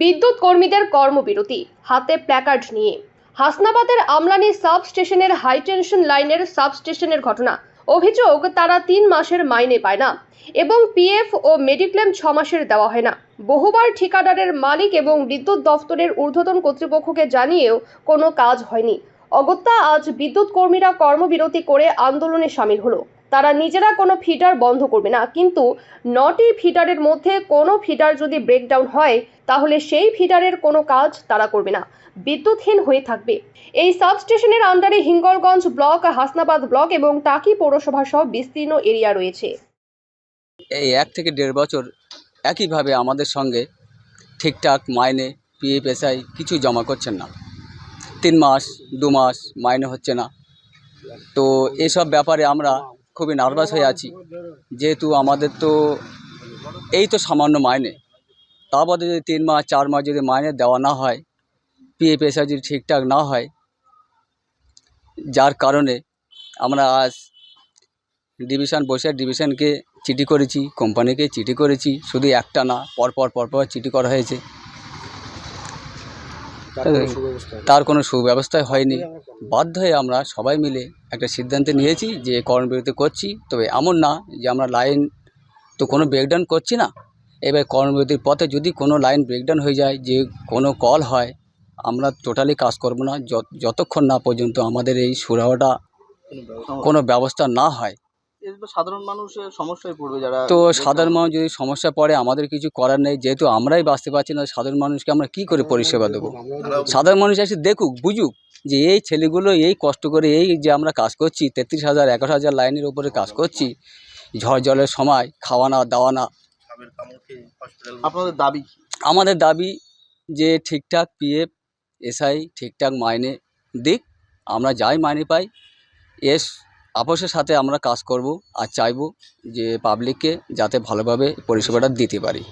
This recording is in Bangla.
বিদ্যুৎ কর্মীদের কর্মবিরতি, হাতে প্ল্যাকার্ড নিয়ে। হাসনাবাদের আমলানি সাব স্টেশনের হাইটেনশন লাইনের সাব স্টেশনের ঘটনা। অভিযোগ, তারা তিন মাসের মাইনে পায় না এবং পিএফ ও মেডিক্লেম ছ মাসের দেওয়া হয় না। বহুবার ঠিকাদারের মালিক এবং বিদ্যুৎ দফতরের ঊর্ধ্বতন কর্তৃপক্ষকে জানিয়েও কোনো কাজ হয়নি। অগত্যা আজ বিদ্যুৎ কর্মীরা কর্মবিরতি করে আন্দোলনে সামিল হলো। তারা নিজেরা কোনো ফিটার বন্ধ করবে না। কিন্তু নটি ফিটারের মধ্যে কোনো ফিটার যদি ব্রেকডাউন হয়, তাহলে সেই ফিটারের কোনো কাজ তারা করবে না। বিদ্যুৎহীন হয়ে থাকবে। এই সাবস্টেশনের আন্ডারে হিঙ্গলগঞ্জ ব্লক, হাসনাবাদ ব্লক এবং টাকি পৌরসভা সহ বিস্তীর্ণ এরিয়া রয়েছে। এই এক থেকে দেড় বছর একইভাবে আমাদের সঙ্গে ঠিকঠাক মাইনে পিএফএসআই কিছু জমা করছেন না। তিন মাস, দু মাস মাইনে হচ্ছে না। তো এসব ব্যাপারে আমরা খুবই নার্ভাস হয়ে আছি। যেহেতু আমাদের তো এই তো সামান্য মাইনে। তা বাদে যদি তিন মাস, চার মাস যদি মাইনে দেওয়া না হয় পিএফএসআই যদি ঠিকঠাক না হয়, যার কারণে আমরা আজ ডিভিশন বসে ডিভিশনকে চিঠি করেছি কোম্পানিকে চিঠি করেছি, শুধু একটা না, পরপর পরপর চিঠি করা হয়েছে। তার কোনো সুব্যবস্থাই হয়নি। বাধ্য হয়ে আমরা সবাই মিলে একটা সিদ্ধান্ত নিয়েছি যে কর্মবিরতি করছি। তবে এমন না যে আমরা লাইন তো কোনো ব্রেকডাউন করছি না। এবার কর্মবিরতির পথে যদি কোনো লাইন ব্রেকডাউন হয়ে যায় যে কোনো কল হয় আমরা টোটালি কাজ করব না। যত- যতক্ষণ না পর্যন্ত আমাদের এই সুরাহটা কোনো ব্যবস্থা না হয় সাধারণ মানুষের সমস্যায় পড়বে যারা তো সাধারণ মানুষ যদি সমস্যা পড়ে আমাদের কিছু করার নেই যেহেতু আমরাই বাঁচতে পারছি না সাধারণ মানুষকে আমরা কি করে পরিষেবা দেবো? সাধারণ মানুষ এসে দেখুক বুঝুক যে এই ছেলেগুলো এই কষ্ট করে এই যে আমরা কাজ করছি তেত্রিশ হাজার এগারো হাজার লাইনের উপরে কাজ করছি ঝড় জলের সময় খাওয়ানা দাওয়ানা। আপনাদের দাবি আমাদের দাবি যে ঠিকঠাক পিএফ এসআই ঠিকঠাক মাইনে দিক আমরা যাই মাইনে পাই এস আপোষের সাথে আমরা কাজ করব আর চাইব যে পাবলিককে যাতে ভালোভাবে পরিষেবাটা দিতে পারি।